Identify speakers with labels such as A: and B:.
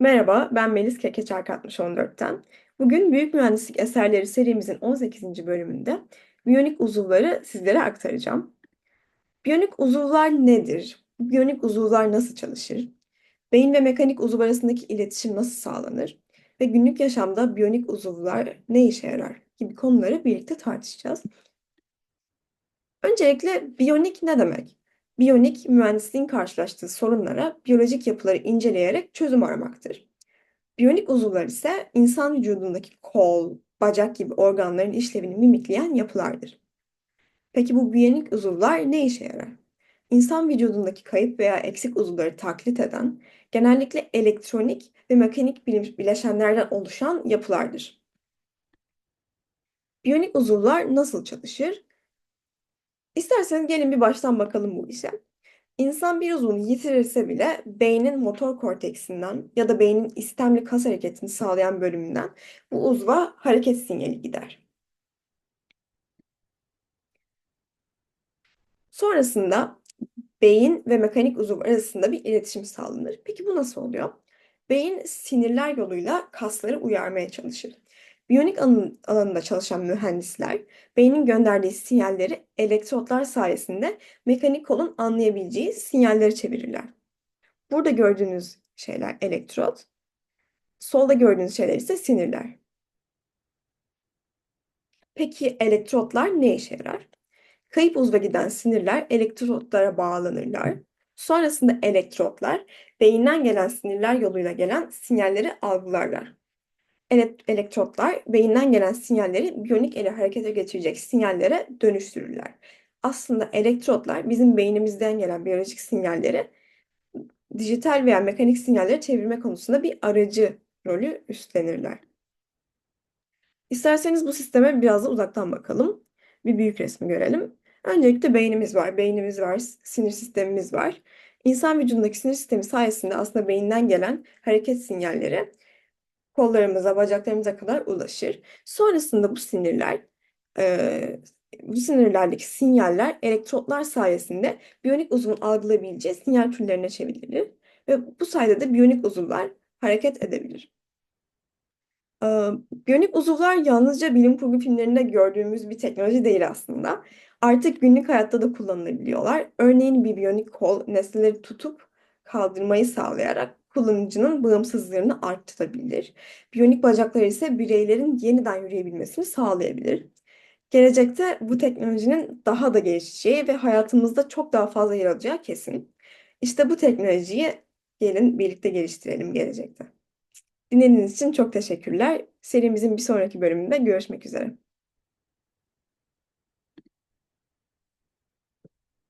A: Merhaba, ben Melis Kekeçerk 6014'ten. Bugün Büyük Mühendislik Eserleri serimizin 18. bölümünde biyonik uzuvları sizlere aktaracağım. Biyonik uzuvlar nedir? Biyonik uzuvlar nasıl çalışır? Beyin ve mekanik uzuv arasındaki iletişim nasıl sağlanır? Ve günlük yaşamda biyonik uzuvlar ne işe yarar? gibi konuları birlikte tartışacağız. Öncelikle biyonik ne demek? Biyonik, mühendisliğin karşılaştığı sorunlara biyolojik yapıları inceleyerek çözüm aramaktır. Biyonik uzuvlar ise insan vücudundaki kol, bacak gibi organların işlevini mimikleyen yapılardır. Peki bu biyonik uzuvlar ne işe yarar? İnsan vücudundaki kayıp veya eksik uzuvları taklit eden, genellikle elektronik ve mekanik bileşenlerden oluşan yapılardır. Biyonik uzuvlar nasıl çalışır? İsterseniz gelin bir baştan bakalım bu işe. İnsan bir uzvunu yitirirse bile beynin motor korteksinden ya da beynin istemli kas hareketini sağlayan bölümünden bu uzva hareket sinyali gider. Sonrasında beyin ve mekanik uzuv arasında bir iletişim sağlanır. Peki bu nasıl oluyor? Beyin sinirler yoluyla kasları uyarmaya çalışır. Biyonik alanında çalışan mühendisler beynin gönderdiği sinyalleri elektrotlar sayesinde mekanik kolun anlayabileceği sinyalleri çevirirler. Burada gördüğünüz şeyler elektrot, solda gördüğünüz şeyler ise sinirler. Peki elektrotlar ne işe yarar? Kayıp uzva giden sinirler elektrotlara bağlanırlar. Sonrasında elektrotlar beyinden gelen sinirler yoluyla gelen sinyalleri algılarlar elektrotlar beyinden gelen sinyalleri biyonik ele harekete geçirecek sinyallere dönüştürürler. Aslında elektrotlar bizim beynimizden gelen biyolojik sinyalleri dijital veya mekanik sinyallere çevirme konusunda bir aracı rolü üstlenirler. İsterseniz bu sisteme biraz da uzaktan bakalım. Bir büyük resmi görelim. Öncelikle beynimiz var, beynimiz var, sinir sistemimiz var. İnsan vücudundaki sinir sistemi sayesinde aslında beyinden gelen hareket sinyalleri kollarımıza, bacaklarımıza kadar ulaşır. Sonrasında bu sinirler, e, bu sinirlerdeki sinyaller elektrotlar sayesinde biyonik uzvun algılayabileceği sinyal türlerine çevrilir ve bu sayede de biyonik uzuvlar hareket edebilir. E, biyonik uzuvlar yalnızca bilim kurgu filmlerinde gördüğümüz bir teknoloji değil aslında. Artık günlük hayatta da kullanılabiliyorlar. Örneğin bir biyonik kol nesneleri tutup kaldırmayı sağlayarak kullanıcının bağımsızlığını arttırabilir. Biyonik bacaklar ise bireylerin yeniden yürüyebilmesini sağlayabilir. Gelecekte bu teknolojinin daha da gelişeceği ve hayatımızda çok daha fazla yer alacağı kesin. İşte bu teknolojiyi gelin birlikte geliştirelim gelecekte. Dinlediğiniz için çok teşekkürler. Serimizin bir sonraki bölümünde görüşmek üzere.